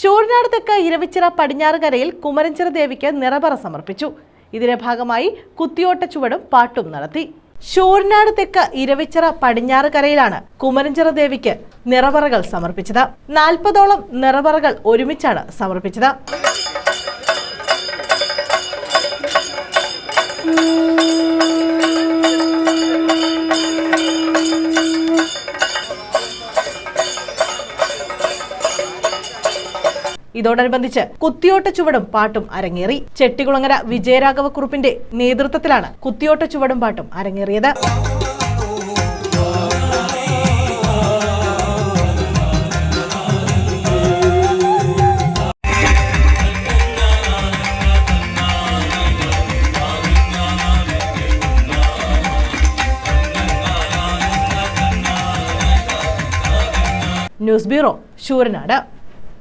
ഷൂർനാട് തെക്ക് ഇരവിച്ചിറ പടിഞ്ഞാറുകരയിൽ കുമരഞ്ചിറ ദേവിക്ക് നിറപറ സമർപ്പിച്ചു. ഇതിന്റെ ഭാഗമായി കുത്തിയോട്ട ചുവടും പാട്ടും നടത്തി. ഷൂർനാട് തെക്ക് ഇരവിച്ചിറ പടിഞ്ഞാറുകരയിലാണ് കുമരഞ്ചിറ ദേവിക്ക് നിറപറകൾ സമർപ്പിച്ചത്. നാൽപ്പതോളം നിറപറകൾ ഒരുമിച്ചാണ് സമർപ്പിച്ചത്. ഇതോടനുബന്ധിച്ച് കുത്തിയോട്ട ചുവടും പാട്ടും അരങ്ങേറി ചെട്ടികുളങ്ങര വിജയരാഘവ കുറുപ്പിന്റെ നേതൃത്വത്തിലാണ് കുത്തിയോട്ട ചുവടും പാട്ടും അരങ്ങേറിയത്. News bureau Sooranad.